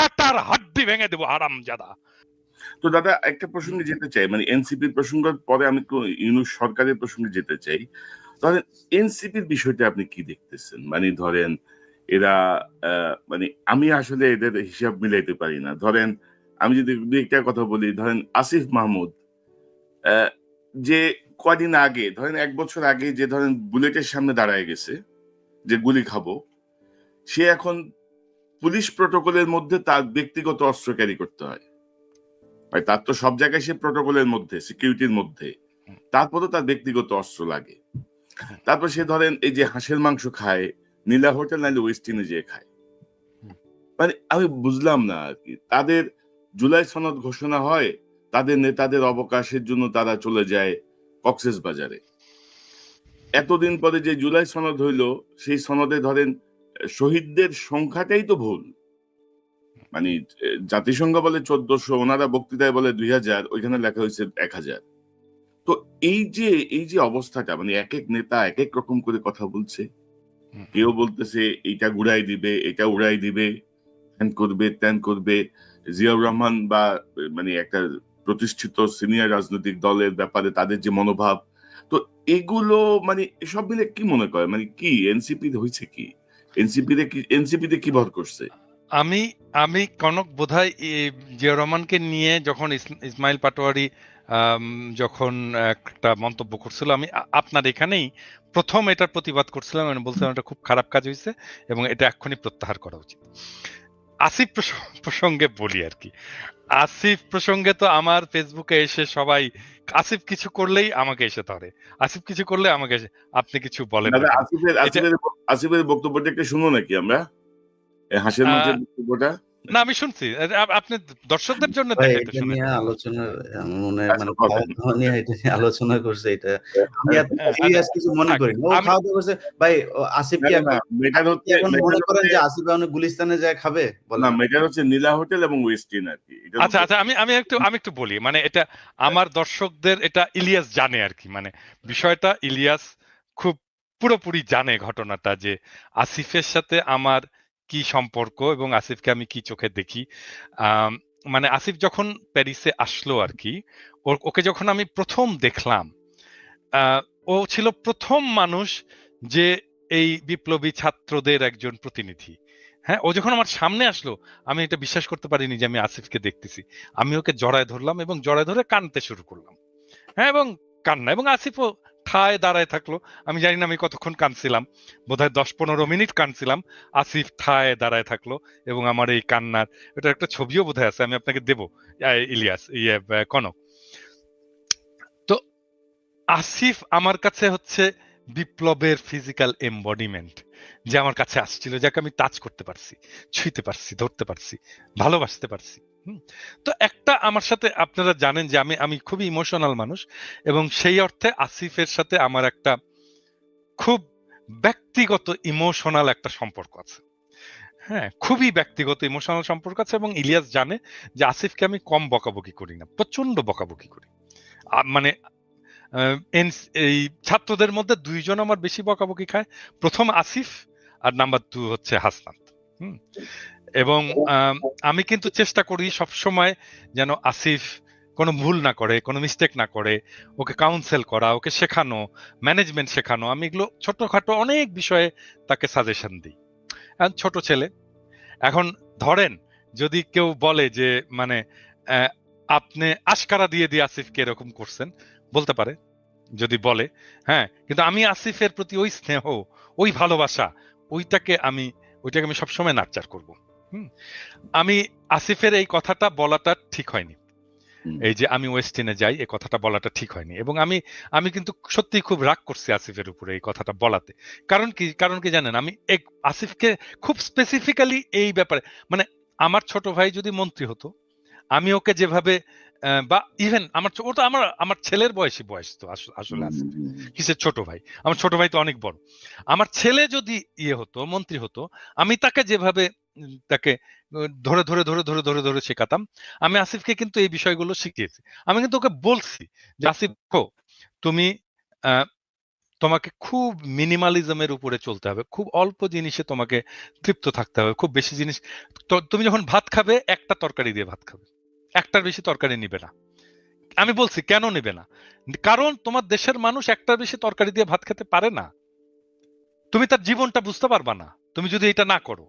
মাথাটার হাড্ডি ভেঙে দেবো আরাম জাদা। তো দাদা, একটা প্রসঙ্গে যেতে চাই। মানে এনসিপির প্রসঙ্গের পরে আমি ইউনুস সরকারের প্রসঙ্গে যেতে চাই। ধরেন এনসিপির বিষয়টা আপনি কি দেখতেছেন? মানে ধরেন, এরা মানে আমি আসলে এদের হিসাব মিলাইতে পারি না। ধরেন, আমি যদি দু একটা কথা বলি, ধরেন আসিফ মাহমুদ যে কদিন আগে, ধরেন এক বছর আগে যে ধরেন বুলেটের সামনে দাঁড়ায় গেছে, যে গুলি খাব, সে এখন পুলিশ প্রটোকলের মধ্যে তার ব্যক্তিগত অস্ত্র ক্যারি করতে হয়। ভাই তার তো সব জায়গায় সে প্রটোকলের মধ্যে, সিকিউরিটির মধ্যে। তারপরেও তার ব্যক্তিগত অস্ত্র লাগে। তারপর সে ধরেন এই যে হাঁসের মাংস খায়, নীলা হোটেল নাইলে ওয়েস্ট ইন্ডিজে খায়। মানে আমি বুঝলাম না আর কি। তাদের জুলাই সনদ ঘোষণা হয়, তাদের নেতাদের অবকাশের জন্য তারা চলে যায় কক্সেস বাজারে। এতদিন পরে যে জুলাই সনদ হইল, সেই সনদে ধরেন শহীদদের সংখ্যাটাই তো ভুল। মানে জাতিসংঘ বলে চোদ্দশো ওনারা বক্তৃতায় বলে দুই হাজার ওইখানে লেখা হয়েছে এক হাজার। তো এই যে এই যে অবস্থাটা মানে এক এক নেতা এক এক রকম করে কথা বলছে কেউ বলতেছে এইটা ঘুরাই দিবে এটা উড়াই দিবে হ্যান করবে ত্যান করবে। জিয়াউর রহমান বা মানে একটা প্রতিষ্ঠিত সিনিয়র রাজনৈতিক দলের ব্যাপারে তাদের যে মনোভাব তো এগুলো মানে সব মিলে কি মনে করে মানে কি এনসিপি হয়েছে কি? এনসিপি তে কি এনসিপিতে কি ভর করছে? আমি আমি কনক বোধহয় জিয়া রহমানকে নিয়ে যখন ইসমাইল পাটোয়ারি যখন একটা মন্তব্য করছিল, আমি আপনার এখানেই প্রথম এটার প্রতিবাদ করছিলাম আমি বলছিলাম এটা খুব খারাপ কাজ হয়েছে এবং এটা এক্ষুনি প্রত্যাহার করা উচিত। আসিফ প্রসঙ্গে বলি আর কি। আসিফ প্রসঙ্গে তো আমার ফেসবুকে এসে সবাই আসিফ কিছু করলেই আমাকে এসে ধরে। আসিফ কিছু করলে আমাকে এসে আপনি কিছু বলেন। না দাদা কেন?" আসিফের আসিফের বক্তব্যটা একটু শুনো নাকি আমরা? হাসির মাঝে বক্তব্যটা? না আমি শুনছি। আপনি দর্শকদের জন্য এটা আলোচনা মনে আচ্ছা, মানে নিয়ে এটা নিয়ে আলোচনা করছে এটা। আমি হ্যাঁ, সিরিয়াস কিছু মনে করি না। খাওয়া দাওয়া করছে। ভাই আসিফ কি এখন না, মেটার আপনি কি হচ্ছে মনে করেন যে আসিফ এখন গুলিস্তানে যায় খাবে? না বলেন হচ্ছে নীলা হোটেল এবং ওয়েস্টিন আর কি আচ্ছা আচ্ছা আমি আমি একটু আমি একটু বলি মানে এটা আমার দর্শকদের এটা ইলিয়াস জানে আর কি মানে বিষয়টা ইলিয়াস খুব পুরোপুরি জানে ঘটনাটা যে আসিফের সাথে আমার কি সম্পর্ক এবং আসিফকে আমি কি চোখে দেখি? মানে আসিফ যখন প্যারিসে আসলো আর কি ওকে যখন আমি প্রথম দেখলাম ও ছিল প্রথম মানুষ যে এই বিপ্লবী ছাত্রদের একজন প্রতিনিধি। হ্যাঁ ও যখন আমার সামনে আসলো, আমি এটা বিশ্বাস করতে পারিনি যে আমি আসিফকে দেখতেছি। আমি ওকে জড়ায় ধরলাম এবং জড়ায় ধরে কানতে শুরু করলাম। হ্যাঁ এবং কান্না, এবং আসিফও ঠায় দাঁড়ায় থাকল। আমি জানি না আমি কতক্ষণ কানছিলাম বোধহয় দশ পনেরো মিনিট কানছিলাম আসিফ ঠায় দাঁড়ায় থাকল এবং আমার এই কান্নার এটা একটা ছবিও বোধহয় আছে, আমি আপনাকে দেবো। ইলিয়াস ইয়ে কনক। তো আসিফ আমার কাছে হচ্ছে বিপ্লবের ফিজিক্যাল এম্বডিমেন্ট যে আমার কাছে আসছিল, যাকে আমি টাচ করতে পারছি, ছুঁইতে পারছি, ধরতে পারছি, ভালোবাসতে পারছি। তো একটা আমার সাথে আপনারা জানেন যে আমি আমি খুবই ইমোশনাল মানুষ এবং সেই অর্থে আসিফের সাথে আমার একটা খুব ব্যক্তিগত ইমোশনাল একটা সম্পর্ক আছে। হ্যাঁ খুবই ব্যক্তিগত ইমোশনাল সম্পর্ক আছে এবং ইলিয়াস জানে যে আসিফকে আমি কম বকাবকি করি না প্রচণ্ড বকাবকি করি। মানে এই ছাত্রদের মধ্যে দুইজন আমার বেশি বকাবকি খায়। প্রথম আসিফ আর নাম্বার টু হচ্ছে হাসনাত। হুম? এবং আম, কিন্তু চেষ্টা করি সব সময় যেন আসিফ কোনো ভুল না করে কোনো মিস্টেক না করে ওকে কাউন্সেল করা ওকে শেখানো ম্যানেজমেন্ট শেখানো। আমি এগুলো ছোটখাটো অনেক বিষয়ে তাকে সাজেশন দিই। ছোট ছেলে। এখন ধরেন যদি কেউ বলে যে মানে আপনি আশকারা দিয়ে দিয়ে আসিফকে এরকম করছেন বলতে পারে যদি বলে। হ্যাঁ কিন্তু আমি আসিফের প্রতি ওই স্নেহ ওই ভালোবাসা ওইটাকে আমি ওইটাকে আমি সবসময় নাকচার করব। আমি আসিফের এই কথাটা বলাটা ঠিক হয়নি। এই যে আমি ওয়েস্টিনে যাই এই কথাটা বলাটা ঠিক হয়নি। এবং আমি আমি কিন্তু সত্যি খুব রাগ করছি আসিফের উপরে এই কথাটা বলাতে। কারণ কি কারণ কি জানেন আমি এক আসিফকে খুব স্পেসিফিক্যালি এই ব্যাপারে মানে আমার ছোট ভাই যদি মন্ত্রী হতো আমি ওকে যেভাবে বা ইভেন আমার ও তো আমার আমার ছেলের বয়সী বয়স তো আসলে আসিফ কিসের ছোট ভাই। আমার ছোট ভাই তো অনেক বড়। আমার ছেলে যদি ইয়ে হতো মন্ত্রী হতো আমি তাকে যেভাবে তাকে ধরে ধরে ধরে ধরে ধরে ধরে শেখাতাম আমি আসিফকে কিন্তু এই বিষয়গুলো শিখিয়েছি। আমি কিন্তু ওকে বলছি যে আসিফ তুমি আহ, তোমাকে খুব মিনিমালিজমের উপরে চলতে হবে। খুব অল্প জিনিসে তোমাকে তৃপ্ত থাকতে হবে। খুব বেশি জিনিস তুমি যখন ভাত খাবে একটা তরকারি দিয়ে ভাত খাবে। একটার বেশি তরকারি নিবে না। আমি বলছি, কেন নেবে না? কারণ তোমার দেশের মানুষ একটার বেশি তরকারি দিয়ে ভাত খেতে পারে না। তুমি তার জীবনটা বুঝতে পারবা না। তুমি যদি এটা না করো,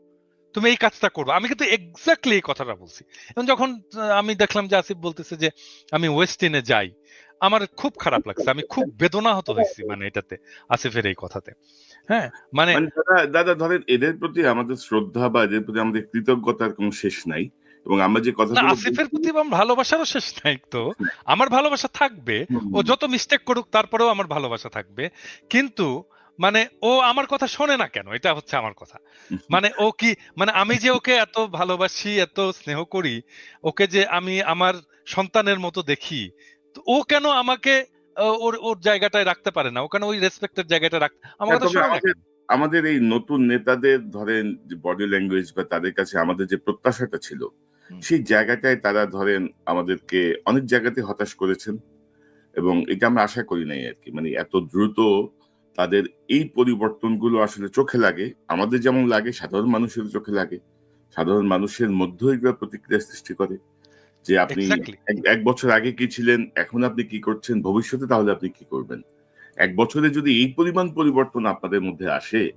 তুমি এই কাজটা করবে আমি কিন্তু এক্স্যাক্টলি এই কথাটা বলছি। এবং যখন আমি দেখলাম যে আসিফ বলতেছে যে, আমি ওয়েস্টিনে যাই। আমার খুব খারাপ লাগছে। আমি খুব বেদনাহত হয়েছি মানে এটাতে, আসিফের এই কথাতে। হ্যাঁ মানে মানে দাদা দাদা, ধরেন এদের প্রতি আমাদের শ্রদ্ধা বা এদের প্রতি আমাদের কৃতজ্ঞতার কোনো শেষ নাই। এবং আমরা যে কথাগুলো আসিফের প্রতি আমার ভালোবাসারও শেষ নাই তো। আমার ভালোবাসা থাকবে। ও যত মিস্টেক করুক তারপরেও আমার ভালোবাসা থাকবে। কিন্তু মানে ও আমার কথা শোনে না কেন? এটা হচ্ছে আমার কথা। মানে ও কি মানে আমি যে ওকে এত ভালোবাসি এত স্নেহ করি ওকে যে আমি আমার সন্তানের মতো দেখি ও কেন আমাকে ওর ওর জায়গাটায় রাখতে পারে না? ও কেন ওই রেসপেক্টের জায়গাটা রাখতে আমার হ্যাঁ, কথা শোনে না আমাদের এই নতুন নেতাদের ধরেন বডি ল্যাঙ্গুয়েজ বা তাদের কাছে আমাদের যে প্রত্যাশাটা ছিল। সেই জায়গাটায় তারা ধরেন আমাদেরকে অনেক জায়গাতে হতাশ করেছেন এবং এটা আমরা আশা করি নাই আর কি। মানে এত দ্রুত তাদের এই পরিবর্তনগুলো আসলে চোখে লাগে। আমাদের যেমন লাগে সাধারণ মানুষের চোখে লাগে। সাধারণ মানুষের মধ্যে এগুলো প্রতিক্রিয়া সৃষ্টি করে যে আপনি এক- এক বছর আগে কি ছিলেন এখন আপনি কি করছেন ভবিষ্যতে তাহলে আপনি কি করবেন? এক বছরে যদি এই পরিমাণ পরিবর্তন আপনাদের মধ্যে আসে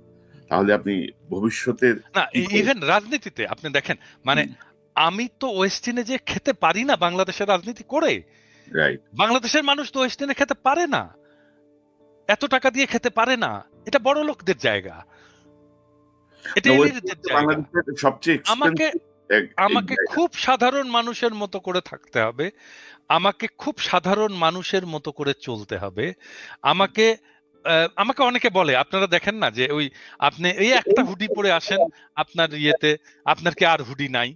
তাহলে আপনি ভবিষ্যতের না ইভেন রাজনীতিতে আপনি দেখেন মানে আমি তো ওয়েস্টিনে যে খেতে পারি না বাংলাদেশের রাজনীতি করে। বাংলাদেশের মানুষ তো ওয়েস্টিনে খেতে পারে না। এত টাকা দিয়ে খেতে পারে না। এটা বড় লোকদের জায়গা। এটা সবচেয়ে আমাকে আমাকে খুব সাধারণ মানুষের মতো করে থাকতে হবে। আমাকে খুব সাধারণ মানুষের মতো করে চলতে হবে। আমাকে আহ, আমাকে অনেকে বলে আপনারা দেখেন না যে ওই আপনি এই একটা হুডি পরে আসেন আপনার ইয়েতে আপনার কি আর হুডি নাই?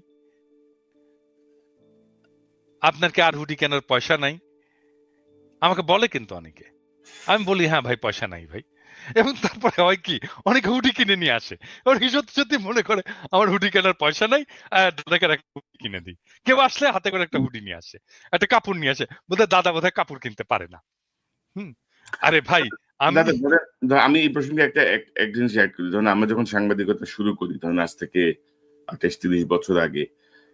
আপনার কি আর হুডি কেনার পয়সা নাই। আমাকে বলে কিন্তু অনেকে। আমি বলি হ্যাঁ ভাই, পয়সা নাই ভাই। এবং তারপরে হয় কি, অনেকে হুডি কিনে নিয়ে আসে। ওর সত্যি সত্যি মনে করে, আমার হুডি কেনার পয়সা নাই দাদাকে হুডি কিনে দিই। কেউ আসলে হাতে করে একটা হুডি নিয়ে আসে, একটা কাপড় নিয়ে আসে। বোধহয় দাদা বোধহয় কাপড় কিনতে পারে না। হুম? আরে ভাই, আমি এই প্রসঙ্গে একটা, এক- এক জিনিস করি। ধরেন, আমরা যখন সাংবাদিকতা শুরু করি, ধরেন, আজ থেকে আঠাশ তিরিশ বছর আগে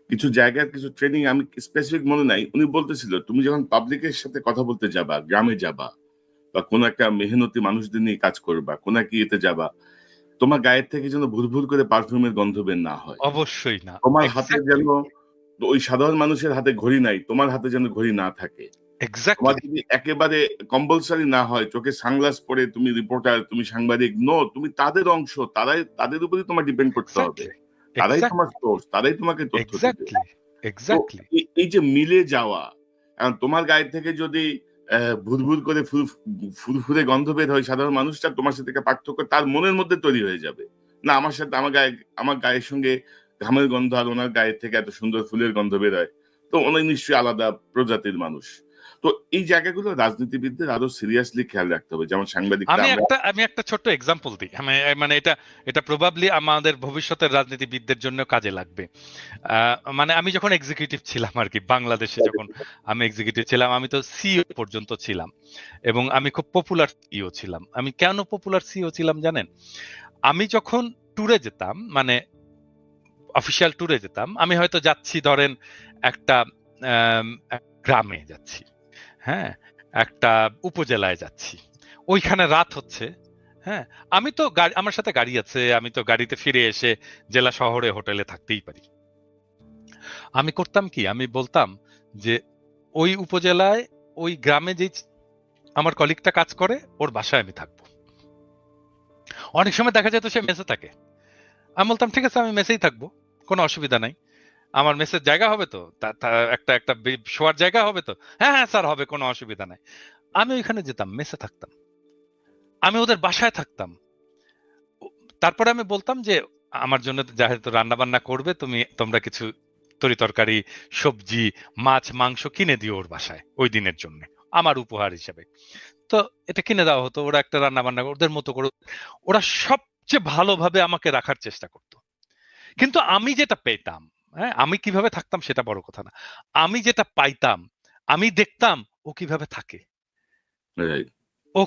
কিছু জায়গার কিছু ট্রেনিং আমি স্পেসিফিক মনে নাই। উনি বলতেছিল তুমি যখন পাবলিকের সাথে কথা বলতে যাবা গ্রামে যাবা বা কোন একটা মেহনতি মানুষদের নিয়ে কাজ করবা কোন একটা ইয়েতে যাবা তোমার গায়ের থেকে যেন ভুল করে পারফিউমের গন্ধ বের না হয়। অবশ্যই না। তোমার হাতে যেন ওই সাধারণ মানুষের হাতে ঘড়ি নাই তোমার হাতে যেন ঘড়ি না থাকে। তোমার যদি একেবারে কম্পালসারি না হয় চোখে সানগ্লাস পরে তুমি রিপোর্টার তুমি সাংবাদিক নো তুমি তাদের অংশ তারাই তাদের উপরে তোমার ডিপেন্ড করতে হবে। তারাই তোমার সোর্স তারাই তোমাকে তথ্য। এক্স্যাক্টলি এই- যে মিলে যাওয়া এখন তোমার গায়ে থেকে যদি ভুরভুর করে ফুর- ফুরফুরে গন্ধ বের হয় সাধারণ মানুষটা তোমার সাথে পার্থক্য তার মনের মধ্যে তৈরি হয়ে যাবে। না আমার সাথে আমার গায়ে আমার গায়ের সঙ্গে ঘামের গন্ধ আর ওনার গায়ের থেকে এত সুন্দর ফুলের গন্ধ বের হয়। তো অনেক নিশ্চয়ই আলাদা প্রজাতির মানুষ। তো এই জায়গাগুলো রাজনীতিবিদদের আরও সিরিয়াসলি খেয়াল রাখতে হবে। যেমন সাংবাদিক আমি একটা আমি একটা ছোট্ট এক্সাম্পল দিই। মানে এটা এটা প্রবাবলি আমাদের ভবিষ্যতের রাজনীতিবিদদের জন্য কাজে লাগবে। মানে আমি যখন এক্সিকিউটিভ ছিলাম আর কি বাংলাদেশে যখন আমি এক্সিকিউটিভ ছিলাম আমি তো সিও পর্যন্ত ছিলাম এবং আমি খুব পপুলার সিও ছিলাম। আমি কেন পপুলার সিও ছিলাম জানেন? আমি যখন ট্যুরে যেতাম মানে অফিসিয়াল ট্যুরে যেতাম আমি হয়তো যাচ্ছি ধরেন একটা গ্রামে যাচ্ছি। হ্যাঁ একটা উপজেলায় যাচ্ছি। ওইখানে রাত হচ্ছে হ্যাঁ। আমি তো আমার সাথে গাড়ি আছে, আমি তো গাড়িতে ফিরে এসে জেলা শহরে, হোটেলে থাকতেই পারি। আমি করতাম কি? আমি বলতাম যে, ওই উপজেলায়, ওই গ্রামে যে আমার কলিগটা কাজ করে, ওর বাসায় আমি থাকব। অনেক সময় দেখা যেত সে মেসে থাকে। আমি বলতাম, ঠিক আছে, আমি মেসেই থাকব, কোনো অসুবিধা নাই। আমার মেসের জায়গা হবে তা- একটা একটা শোয়ার জায়গা হবে তো? হ্যাঁ হ্যাঁ স্যার, হবে, কোনো অসুবিধা নাই। আমি ওইখানে যেতাম মেসে থাকতাম। আমি ওদের বাসায় থাকতাম। তারপরে আমি বলতাম যে, আমার জন্য যেহেতু রান্না বান্না করবে, তুমি, তোমরা কিছু তরি তরকারি, সবজি, মাছ, মাংস কিনে দিও ওর বাসায়, ওই দিনের জন্য, আমার উপহার হিসাবে। তো এটা কিনে দেওয়া হতো, ওরা একটা রান্না বান্না ওদের মতো করে। ওরা সবচেয়ে ভালোভাবে আমাকে রাখার চেষ্টা করতো। কিন্তু আমি যেটা পেতাম হ্যাঁ আমি কীভাবে থাকতাম সেটা বড় কথা না। আমি যেটা পাইতাম আমি দেখতাম ও কীভাবে থাকে। ও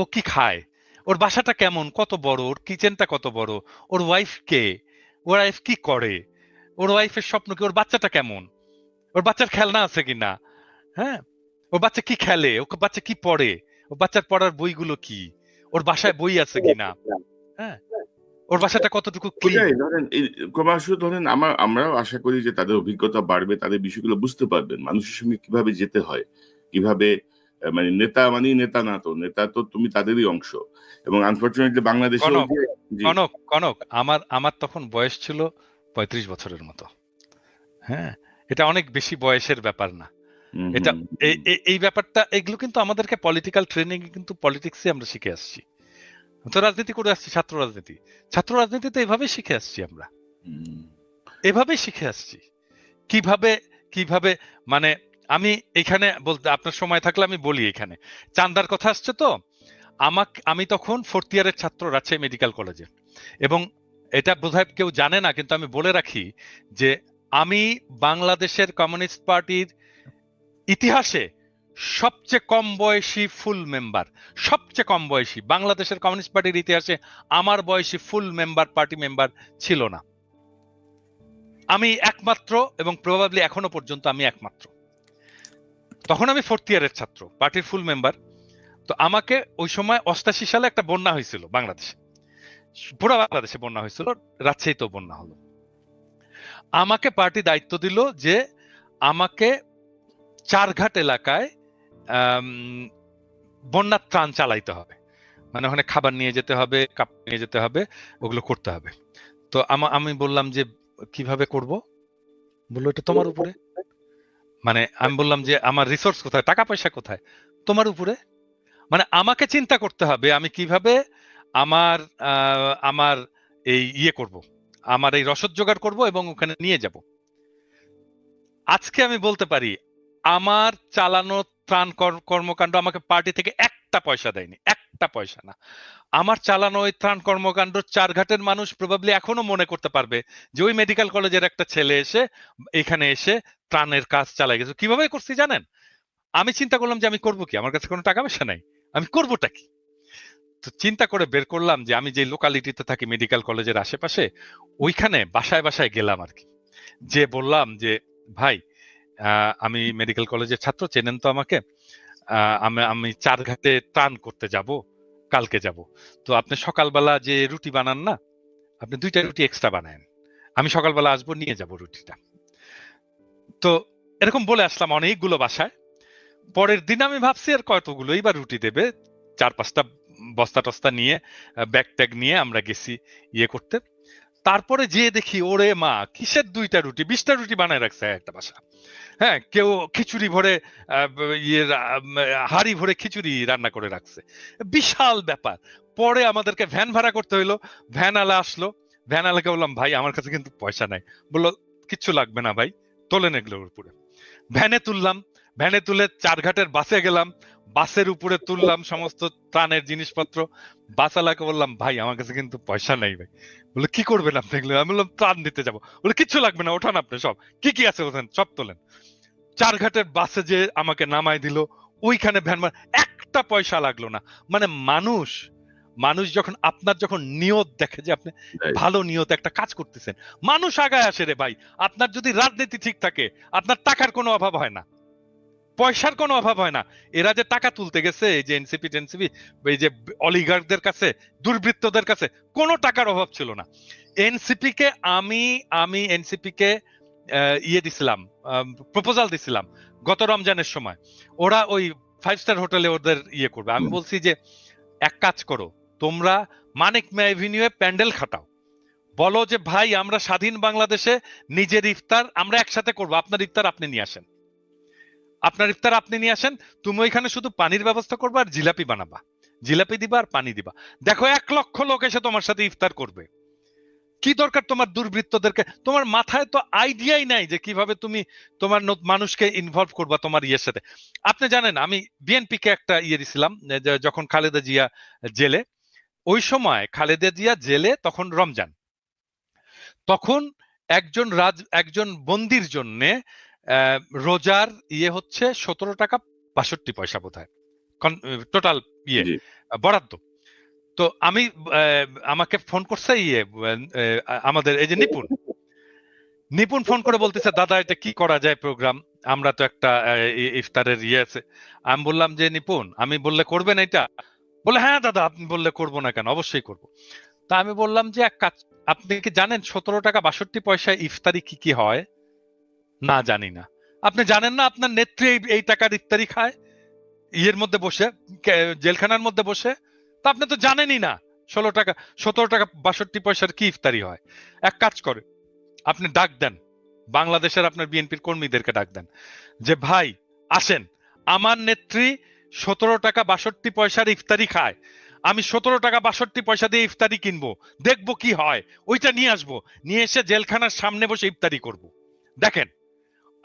ও কি খায়? ওর বাসাটা কেমন? কত বড়? ওর কিচেনটা কত বড়? ওর ওয়াইফ কে? ওর ওয়াইফ কি করে? ওর ওয়াইফের স্বপ্ন কি? ওর বাচ্চাটা কেমন? ওর বাচ্চার খেলনা আছে কিনা হ্যাঁ? ওর বাচ্চা কি খেলে? ওর বাচ্চা কি পড়ে? ওর বাচ্চার পড়ার বইগুলো কি? ওর বাসায় বই আছে কিনা হ্যাঁ? ওর কতটুকু ধরেন আমার আমরাও আশা করি যে তাদের অভিজ্ঞতা বাড়বে তাদের বিষয়গুলো বুঝতে পারবেন মানুষের সঙ্গে কীভাবে যেতে হয় কীভাবে মানে নেতা মানে নেতা না তো নেতা তো তুমি তাদেরই অংশ। এবং আনফরচুনেটলি বাংলাদেশে কনক, কনক আমার আমার তখন বয়স ছিল পঁয়ত্রিশ বছরের মতো। হ্যাঁ এটা অনেক বেশি বয়সের ব্যাপার না। এটা এই ব্যাপারটা এগুলো কিন্তু আমাদেরকে পলিটিক্যাল ট্রেনিং কিন্তু পলিটিক্সে আমরা শিখে আসছি। তো রাজনীতি করে আসছি ছাত্র রাজনীতি ছাত্র রাজনীতিতে এভাবে শিখে আসছি আমরা। হুম, এভাবেই শিখে আসছি। কীভাবে কীভাবে মানে আমি এখানে বলতে আপনার সময় থাকলে আমি বলি এখানে। চান্দার কথা আসছে তো? আমাক আমি তখন ফোর্থ ইয়ারের ছাত্র রাজশাহী মেডিকেল কলেজে। এবং এটা বোধহয় কেউ জানে না কিন্তু আমি বলে রাখি যে আমি বাংলাদেশের কমিউনিস্ট পার্টির ইতিহাসে সবচেয়ে কম বয়সী ফুল মেম্বার সবচেয়ে কম বয়সী। বাংলাদেশের কমিউনিস্ট পার্টির ইতিহাসে আমার বয়সী ফুল মেম্বার পার্টি মেম্বার ছিল না। আমি একমাত্র এবং প্রবাবলি এখনও পর্যন্ত আমি একমাত্র। তখন আমি ফোর্থ ইয়ারের ছাত্র পার্টির ফুল মেম্বার তো আমাকে ওই সময় অষ্টাশি সালে একটা বন্যা হয়েছিল বাংলাদেশে। পুরো বাংলাদেশে বন্যা হয়েছিল, রাজশাহীতেও বন্যা হলো। আমাকে পার্টি দায়িত্ব দিল যে আমাকে চারঘাট এলাকায় বন্যার ত্রাণ চালাইতে হবে। মানে ওখানে খাবার নিয়ে যেতে হবে কাপ নিয়ে যেতে হবে ওগুলো করতে হবে। তো আমা- বললাম যে কীভাবে করব? বলল এটা তোমার উপরে। মানে আমি বললাম যে আমার রিসোর্স কোথায়? টাকা পয়সা কোথায়? তোমার উপরে? মানে আমাকে চিন্তা করতে হবে আমি কীভাবে আমার আমার এই ইয়ে করব আমার এই রসদ জোগাড় করব এবং ওখানে নিয়ে যাব। আজকে আমি বলতে পারি আমার চালানো ত্রাণ কর্মকাণ্ড আমাকে পার্টি থেকে একটা পয়সা দেয়নি, একটা পয়সা না। আমার চালানো ওই ত্রাণ কর্মকাণ্ড চারঘাটের মানুষ প্রবাবলি এখনও মনে করতে পারবে যে ওই মেডিকেল কলেজের একটা ছেলে এসে, এখানে এসে ত্রাণের কাজ চালাই গেছে। কীভাবে করছি জানেন? আমি চিন্তা করলাম যে আমি করব কি? আমার কাছে কোনো টাকা পয়সা নাই। আমি করবোটা কি? তো চিন্তা করে বের করলাম যে আমি যে লোকালিটিতে থাকি মেডিকেল কলেজের আশেপাশে, ওইখানে বাসায় বাসায় গেলাম আর কি। যে বললাম যে, ভাই আমি মেডিকেল কলেজের ছাত্র, চেনেন তো আমাকে। আমি আমি চার ঘাটে ত্রাণ করতে যাব, কালকে যাব। তো আপনি সকালবেলা যে রুটি বানান না, আপনি দুইটা রুটি এক্সট্রা বানায়েন। আমি সকালবেলা আসব, নিয়ে যাব রুটিটা। তো এরকম বলে আসলাম অনেকগুলো বাসায়। পরের দিন আমি ভাবছি, আর কতগুলোই বা রুটি দেবে? চার পাঁচটা বস্তা টস্তা নিয়ে ব্যাগ ট্যাগ নিয়ে আমরা গেছি ইয়ে করতে। তারপরে যেয়ে দেখি, ওরে মা, কিসের দুইটা রুটি? বিশটা রুটি বানায় রাখছে একটা বাসা। হ্যাঁ কেউ খিচুড়ি ভরে হাঁড়ি ভরে খিচুড়ি রান্না করে রাখছে। বিশাল ব্যাপার। পরে আমাদেরকে ভ্যান ভাড়া করতে হইল। ভ্যান আলা আসলো। ভ্যান আলাকে বললাম, ভাই, আমার কাছে কিন্তু পয়সা নাই। বলল, কিচ্ছু লাগবে না ভাই তোলেন এগুলোর উপরে। ভ্যানে তুললাম। ভ্যানে তুলে চারঘাটের বাসে গেলাম বাসের উপরে তুললাম সমস্ত ত্রাণের জিনিসপত্র। বাসালাকে বললাম ভাই আমার কাছে কিন্তু পয়সা নেই ভাই। বলে কি করবেন আপনি এগুলো? আমি বললাম ত্রাণ দিতে যাব। বলে কিচ্ছু লাগবে না ওঠান আপনি সব। কি কি আছে ওখানে সব তোলেন। চারঘাটের বাসে যে আমাকে নামাই দিল ওইখানে ভ্যান একটা পয়সা লাগল না। মানে মানুষ মানুষ যখন আপনার যখন নিয়ত দেখে যে আপনি ভালো নিয়ত একটা কাজ করতেছেন মানুষ আগায় আসে রে ভাই। আপনার যদি রাজনীতি ঠিক থাকে আপনার টাকার কোনো অভাব হয় না। পয়সার কোনো অভাব হয় না। এরা যে টাকা তুলতে গেছে এই যে এনসিপি টেনসিপি এই যে অলিগার্কদের কাছে দুর্বৃত্তদের কাছে কোনো টাকার অভাব ছিল না। এনসিপি কে আমি আমি এনসিপি কে ইয়ে দিছিলাম প্রপোজাল দিছিলাম গত রমজানের সময়। ওরা ওই ফাইভ স্টার হোটেলে ওদের ইয়ে করবে। আমি বলছি যে এক কাজ করো তোমরা মানিক মে এভিনিউয়ে প্যান্ডেল খাটাও। বলো যে ভাই আমরা স্বাধীন বাংলাদেশে নিজের ইফতার আমরা একসাথে করব। আপনার ইফতার আপনি নিয়ে আসেন। আপনার ইফতার আপনি নিয়ে আসেন, তুমি ওইখানে শুধু পানির ব্যবস্থা করবে আর জিলাপি বানাবা। জিলাপি দিবা আর পানি দিবা। দেখো, এক লক্ষ লোক এসে তোমার সাথে ইফতার করবে। কি দরকার তোমার দুর্বৃত্তদেরকে? তোমার মাথায় তো আইডিয়াই নাই যে কীভাবে তুমি তোমার মানুষকে ইনভলভ করবা তোমার ইয়ের সাথে। আপনি জানেন, আমি বিএনপি কে একটা ইয়ে দিছিলাম যখন খালেদা জিয়া জেলে, ওই সময় খালেদা জিয়া জেলে তখন রমজান। তখন একজন রাজ একজন বন্দির জন্য রোজার ইয়ে হচ্ছে সতেরো টাকা বাষট্টি পয়সা বোধ হয় টোটাল ইয়ে বরাদ্দ। তো আমি আমাকে ফোন করছে ইয়ে আমাদের এই যে নিপুণ। নিপুণ ফোন করে বলতেছে দাদা এটা কি করা যায় প্রোগ্রাম আমরা তো একটা ইফতারের ইয়ে আছে। আমি বললাম যে নিপুণ আমি বললে করবেন এটা? বলে হ্যাঁ দাদা আপনি বললে করব না কেন? অবশ্যই করব। তা আমি বললাম যে এক কাজ আপনি কি জানেন সতেরো টাকা বাষট্টি পয়সায় ইফতারি কি কি হয়? না জানি না। আপনি জানেন না, আপনার নেত্রী এই- টাকার ইফতারি খায়, ইয়ের মধ্যে বসে জেলখানার মধ্যে বসে। তা আপনি তো জানেনই না, ষোলো টাকা, সতেরো টাকা বাষট্টি পয়সার কি ইফতারি হয়। এক কাজ করে, আপনি ডাক দেন, বাংলাদেশের আপনার বিএনপির কর্মীদেরকে ডাক দেন, যে, ভাই, আসেন, আমার নেত্রী সতেরো টাকা বাষট্টি পয়সার ইফতারি খায়, আমি সতেরো টাকা বাষট্টি পয়সা দিয়ে ইফতারি কিনবো, দেখব কি হয়, ওইটা নিয়ে আসব, নিয়ে এসে জেলখানার সামনে বসে ইফতারি করব। দেখেন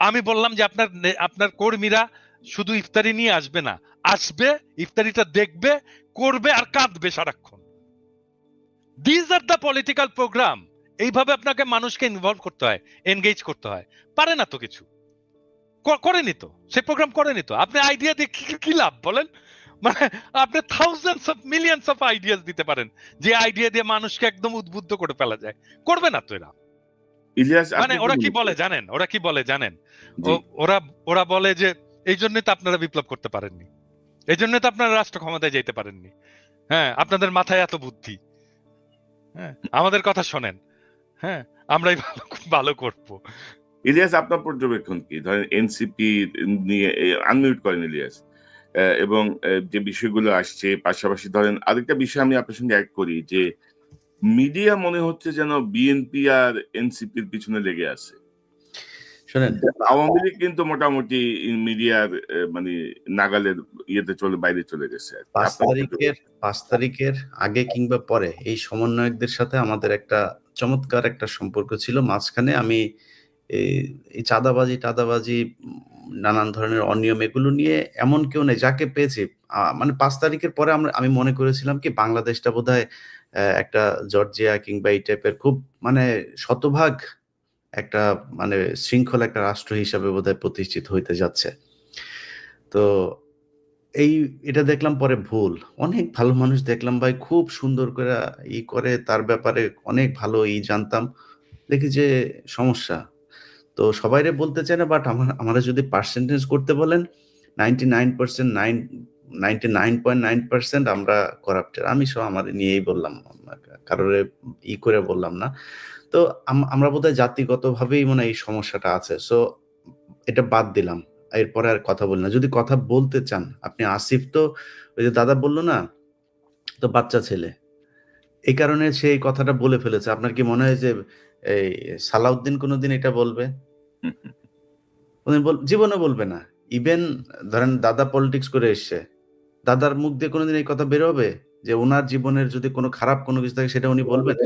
আমি বললাম যে আপনার আপনার কর্মীরা শুধু ইফতারি নিয়ে আসবে না, আসবে, ইফতারিটা দেখবে, করবে আর কাঁদবে সারাক্ষণ। These are the political program এইভাবে আপনাকে মানুষকে ইনভলভ করতে হয় এনগেজ করতে হয়। পারে না তো কিছু। ক- করেনি তো। সে প্রোগ্রাম করেনি তো। আপনি আইডিয়া দিয়ে কি- কি লাভ বলেন? মানে আপনি thousands of millions of ideas দিতে পারেন, যে আইডিয়া দিয়ে মানুষকে একদম উদ্বুদ্ধ করে ফেলা যায়। করবে না তো এরা। ইলিয়াস মানে ওরা কি বলে জানেন? ওরা কি বলে জানেন? ওরা ওরা বলে যে এই জন্যই তো আপনারা বিপ্লব করতে পারেননি। এই জন্যই তো আপনারা রাষ্ট্র ক্ষমতায় যেতে পারেননি। হ্যাঁ আপনাদের মাথায় এত বুদ্ধি। হ্যাঁ আমাদের কথা শোনেন। হ্যাঁ আমরাই ভালো ভালো করব। ইলিয়াস আপনার পর্যবেক্ষণ কি? ধরেন এনসিপি নিয়ে আনমিউট করেন ইলিয়াস। এবং যে বিষয়গুলো আসছে পাশাপাশি ধরেন আরেকটা বিষয় আমি আপনার সঙ্গে অ্যাড করি যে মিডিয়া মনে হচ্ছে যেন বিএনপি আর এনসিপির পিছনে লেগে আছে। শোনেন। আওয়ামী লীগ কিন্তু মোটামুটি মিডিয়ার মানে নাগালের ইয়েতে চলে বাইরে চলে গেছে পাঁচ তারিখের পাঁচ তারিখের আগে কিংবা পরে এই সমন্বয়কদের সাথে আমাদের একটা চমৎকার একটা সম্পর্ক ছিল। মাঝখানে আমি এই- চাঁদাবাজি টাদাবাজি নানান ধরনের অনিয়ম এগুলো নিয়ে এমন কেউ নেই। যাকে পেয়েছি মানে পাঁচ তারিখের পরে আমরা আমি মনে করেছিলাম কি বাংলাদেশটা বোধহয় একটা জর্জিয়া কিংবা এই টাইপের খুব মানে শতভাগ একটা মানে শৃঙ্খল একটা রাষ্ট্র হিসাবে বোধহয় প্রতিষ্ঠিত হইতে যাচ্ছে। তো এই এটা দেখলাম পরে ভুল। অনেক ভালো মানুষ দেখলাম ভাই, খুব সুন্দর করে ই করে, তার ব্যাপারে অনেক ভালো ই জানতাম। দেখি যে সমস্যা। তো সবাইরে বলতে চাই না বাট আমার, আমরা যদি পার্সেন্টেজ করতে বলেন ninety nine percent nine ninety nine point nine percent আমরা করাপ্টেড আমি সব আমার নিয়েই বললাম কারোর ই করে বললাম না। তো আম- আমরা বোধহয় জাতিগতভাবেই মনে এই সমস্যাটা আছে। সো এটা বাদ দিলাম। এরপরে আর কথা বলি না। যদি কথা বলতে চান আপনি আসিফ তো ওই যে দাদা বলল না তো বাচ্চা ছেলে। এই কারণে সে এই কথাটা বলে ফেলেছে। আপনার কি মনে হয় যে এই সালাউদ্দিন কোনোদিন এটা বলবে? জীবনে বলবে না। ইভেন ধরেন দাদা পলিটিক্স করে এসছে। দাদার মুখ দিয়ে কোনোদিন এই কথা বের হবে যে ওনার জীবনের যদি কোনো খারাপ কোনো কিছু থাকে, সেটা উনি বলবেন।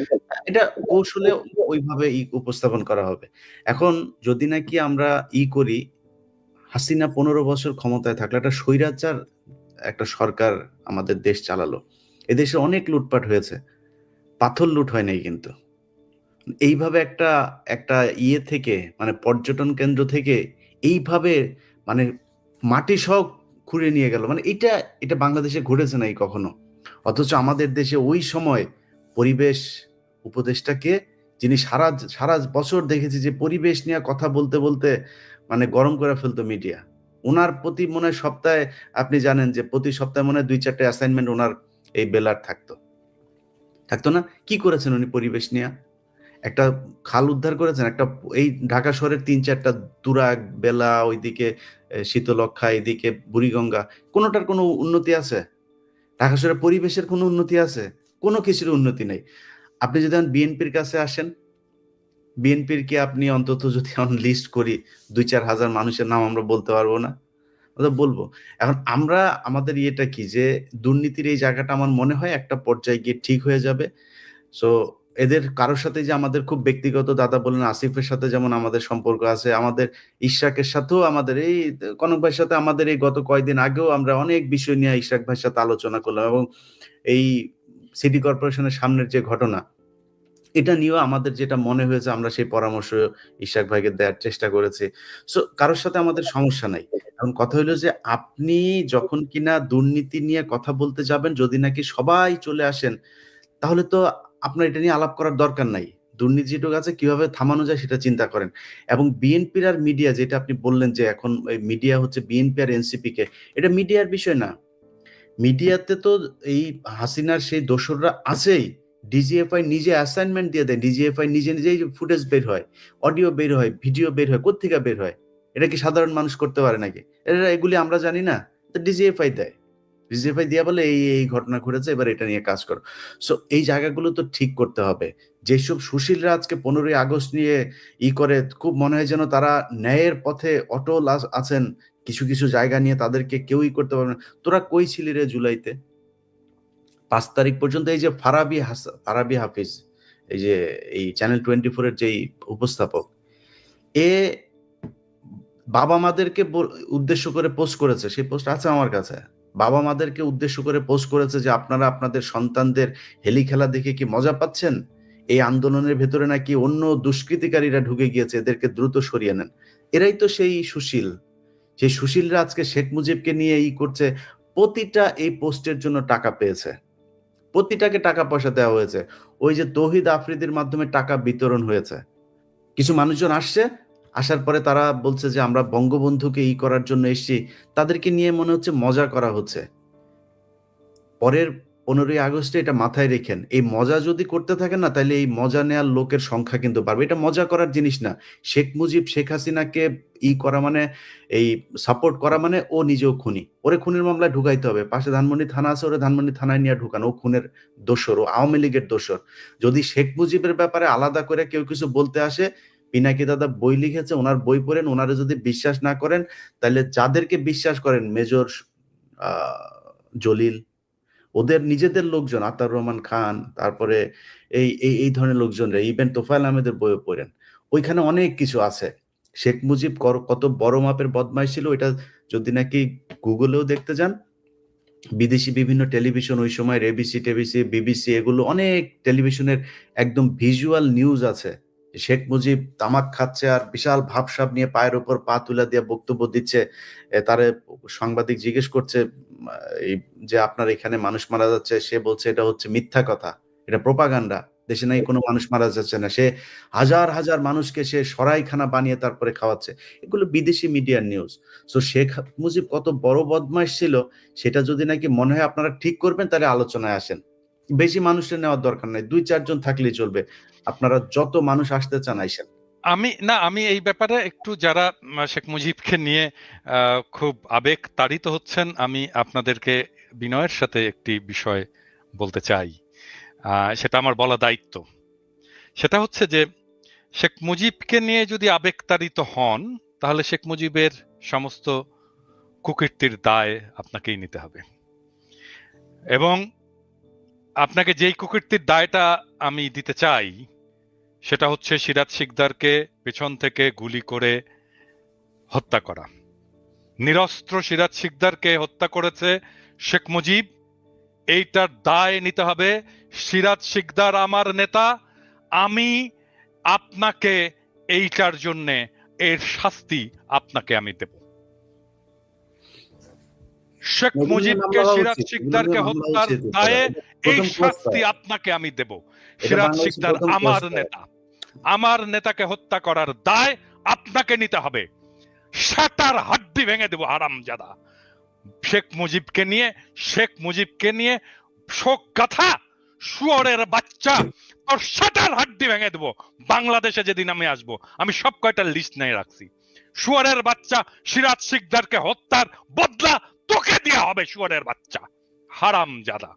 এটা কৌশলে ওইভাবে ই উপস্থাপন করা হবে। এখন যদি নাকি আমরা ই করি, হাসিনা পনেরো বছর ক্ষমতায় থাকলে একটা স্বৈরাচার একটা সরকার আমাদের দেশ চালালো। এদেশে অনেক লুটপাট হয়েছে। পাথর লুট হয় নাই কিন্তু। এইভাবে একটা একটা ইয়ে থেকে মানে পর্যটন কেন্দ্র থেকে এইভাবে মানে মাটি সহ খুঁড়ে নিয়ে গেল। মানে এটা এটা বাংলাদেশে ঘটেছে নাই কখনো। অথচ আমাদের দেশে ওই সময় পরিবেশ উপদেষ্টাকে, যিনি সারা সারা বছর দেখেছি যে পরিবেশ নিয়ে কথা বলতে বলতে মানে গরম করে ফেলতো মিডিয়া ওনার প্রতি মনে সপ্তাহে, আপনি জানেন যে প্রতি সপ্তাহে মনে দুই, চারটে অ্যাসাইনমেন্ট ওনার এই বেলার থাকতো। থাকতো না? কি করেছেন উনি পরিবেশ নিয়ে? একটা খাল উদ্ধার করেছেন, একটা এই ঢাকা শহরের তিন চারটা তুরাগ, বেলা, ওইদিকে শীতলক্ষা এদিকে বুড়িগঙ্গা, কোনোটার কোনো উন্নতি আছে? ঢাকা শহরের পরিবেশের কোনো উন্নতি আছে? কোনো কিছুর উন্নতি নেই। আপনি যদি বিএনপির কাছে আসেন, বিএনপির কি আপনি অন্তত যদি লিস্ট করি, দুই চার হাজার মানুষের নাম আমরা বলতে পারব না? বলব, এখন আমরা, আমাদের ইয়েটা কি যে, দুর্নীতির এই জায়গাটা আমার মনে হয় একটা পর্যায়ে গিয়ে ঠিক হয়ে যাবে। সো এদের কারোর সাথে যে আমাদের খুব ব্যক্তিগত দাদা বলেন আসিফের সাথে যেমন আমাদের সম্পর্ক আছে, আমাদের ইশরাকের সাথেও আমাদের এই কনক ভাইয়ের সাথে আমাদের এই গত কয়েকদিন আগেও আমরা অনেক বিষয় নিয়ে ইশরাক ভাইয়ের সাথে আলোচনা করলাম এবং এই সিটি কর্পোরেশনের সামনের যে ঘটনা, এটা নিয়েও আমাদের যেটা মনে হয়েছে আমরা সেই পরামর্শ ইশাক ভাইকে দেওয়ার চেষ্টা করেছি। সো কারোর সাথে আমাদের সমস্যা নাই। এখন কথা হলো যে আপনি যখন কিনা দুর্নীতি নিয়ে কথা বলতে যাবেন, যদি নাকি সবাই চলে আসেন, তাহলে তো আপনার এটা নিয়ে আলাপ করার দরকার নাই। দুর্নীতি যেটুকু আছে, কীভাবে থামানো যায় সেটা চিন্তা করেন। এবং বিএনপির আর মিডিয়া যেটা আপনি বললেন যে এখন মিডিয়া হচ্ছে বিএনপি আর এনসিপি কে, এটা মিডিয়ার বিষয় না। মিডিয়াতে তো এই হাসিনার সেই দোসররা আছেই। ডিজিএফআই নিজে অ্যাসাইনমেন্ট দিয়ে দেয়। ডিজিএফআই নিজে নিজেই ফুটেজ বের হয়। অডিও বের হয় ভিডিও বের হয় কোথেকে বের হয়? এটা কি সাধারণ মানুষ করতে পারে নাকি? এটা এগুলি আমরা জানি না। তো ডিজিএফআই দেয়। ডিজিএফআই দিয়া বলে, এই এই ঘটনা ঘটেছে, এবার এটা নিয়ে কাজ করো। সো এই জায়গাগুলো তো ঠিক করতে হবে। যেসব সুশীলরা আজকে পনেরোই আগস্ট নিয়ে ই করে, খুব মনে হয় যেন তারা ন্যায়ের পথে অটল আছ- আছেন। কিছু কিছু জায়গা নিয়ে তাদেরকে কেউই করতে পারবে না। তোরা কই ছিলি রে জুলাইতে? পাঁচ তারিখ পর্যন্ত এই যে ফারাবি হাস- ফারাবি হাফিজ, এই যে, এই চ্যানেল টোয়েন্টি ফোরের যেই উপস্থাপক, এ বাবা মাদেরকে উদ্দেশ্য করে পোস্ট করেছে। সেই পোস্ট আছে আমার কাছে। বাবা মাদেরকে উদ্দেশ্য করে পোস্ট করেছে যে, আপনারা আপনাদের সন্তানদের হেলি খেলা দেখে কি মজা পাচ্ছেন? এই আন্দোলনের ভেতরে নাকি অন্য দুষ্কৃতিকারীরা ঢুকে গিয়েছে, এদেরকে দ্রুত সরিয়ে নেন। এরাই তো সেই সুশীল। সেই সুশীলরা আজকে শেখ মুজিবকে নিয়ে ই করছে, প্রতিটা এই পোস্টের জন্য টাকা পেয়েছে। প্রতিটাকে টাকা পয়সা দেওয়া হয়েছে। ওই যে তৌহিদ আফ্রিদির মাধ্যমে টাকা বিতরণ হয়েছে। কিছু মানুষজন আসছে আসার পরে তারা বলছে যে, আমরা বঙ্গবন্ধুকে ই করার জন্য এসেছি। তাদেরকে নিয়ে মনে হচ্ছে মজা করা হচ্ছে। পরের পনেরোই আগস্টে এটা মাথায় রেখেন। এই মজা যদি করতে থাকেন না, তাহলে এই মজা নেওয়ার লোকের সংখ্যা কিন্তু বাড়বে। এটা মজা করার জিনিস না। শেখ মুজিব, শেখ হাসিনাকে ই করা মানে এই সাপোর্ট করা মানে ও নিজেও খুনি। ওরে খুনের মামলায় ঢুকাইতে হবে। পাশে ধানমন্ডি থানা আছে, ওরে ধানমন্ডি থানায় নিয়ে ঢুকানো। ও খুনের দোষর, ও আওয়ামী লীগের দোষর। যদি শেখ মুজিবের ব্যাপারে আলাদা করে কেউ কিছু বলতে আসে পিনাকি দাদা বই লিখেছে, ওনার বই পড়েন, ওনারা যদি বিশ্বাস না করেন, তাহলে যাদেরকে বিশ্বাস করেন, মেজর জলিল, ওদের নিজেদের লোকজন আতার রহমান খান, তারপরে এই এই এই ধরনের লোকজনরা, ইভেন তোফায়েল আহমেদের বইও পড়েন। ওইখানে অনেক কিছু আছে। শেখ মুজিব কত বড় মাপের বদমাইশ ছিল এটা যদি নাকি গুগলেও দেখতে যান। বিদেশি বিভিন্ন টেলিভিশন ওই সময় এবিসি টেবিসি বিবিসি এগুলো অনেক টেলিভিশনের একদম ভিজুয়াল নিউজ আছে। শেখ মুজিব তামাক খাচ্ছে আর বিশাল ভাবসাব নিয়ে পায়ের উপর পা তুলে দিয়ে বক্তব্য দিচ্ছে। তারে সাংবাদিক জিজ্ঞেস করছে যে আপনার এখানে মানুষ মারা যাচ্ছে, সে বলছে এটা হচ্ছে মিথ্যা কথা, এটা প্রপাগান্ডা, দেশে নাই কোনো মানুষ মারা যাচ্ছে না। সে হাজার হাজার মানুষকে সে সরাইখানা বানিয়ে তারপরে খাওয়াচ্ছে। এগুলো বিদেশি মিডিয়ার নিউজ। সো শেখ মুজিব কত বড় বদমাইশ ছিল, সেটা যদি নাকি মনে হয় আপনারা ঠিক করবেন, তাহলে আলোচনায় আসেন। বেশি মানুষের নেওয়ার দরকার নাই, দুই চারজন থাকলেই চলবে। আপনারা যত মানুষ আসতে চান আইসেন। আমি, না, আমি এই ব্যাপারে একটু যারা শেখ মুজিবকে নিয়ে খুব আবেগ তাড়িত হচ্ছেন, আমি আপনাদেরকে বিনয়ের সাথে একটি বিষয় বলতে চাই। সেটা আমার বলা দায়িত্ব। সেটা হচ্ছে যে, শেখ মুজিবকে নিয়ে যদি আবেগ তাড়িত হন, তাহলে শেখ মুজিবের সমস্ত কুকীর্তির দায় আপনাকেই নিতে হবে। এবং আপনাকে যেই কুকীর্তির দায়টা আমি দিতে চাই সেটা হচ্ছে সিরাজ শিকদারকে পেছন থেকে গুলি করে হত্যা করা। নিরস্ত্র সিরাজ শিকদারকে হত্যা করেছে শেখ মুজিব। এইটার দায় নিতে হবে সিরাজ শিকদার আমার নেতা আমি আপনাকে এইটার জন্যে এর শাস্তি আপনাকে আমি দেব। শেখ মুজিবকে সিরাজ শিকদারকে হত্যার দায়ে এই শাস্তি আপনাকে আমি দেব। সিরাজ শিকদার আমার নেতা। আমার নেতাকে হত্যা করার দায় আপনাকে নিতে হবে। সাতার হাড্ডি ভেঙে দেব আরাম জাদা শেখ মুজিবকে নিয়ে, শেখ মুজিবকে নিয়ে শোক গাথা, শুয়োরের বাচ্চা, তোর সাতার হাড্ডি ভেঙে দেব। বাংলাদেশে যেদিন আমি আসব, আমি সব কয়টা লিস্ট নিয়ে রাখছি। শুয়োরের বাচ্চা, সিরাজ শিকদারকে হত্যার বদলা তোকে দেওয়া হবে, শুয়োরের বাচ্চা। হারাম জাদা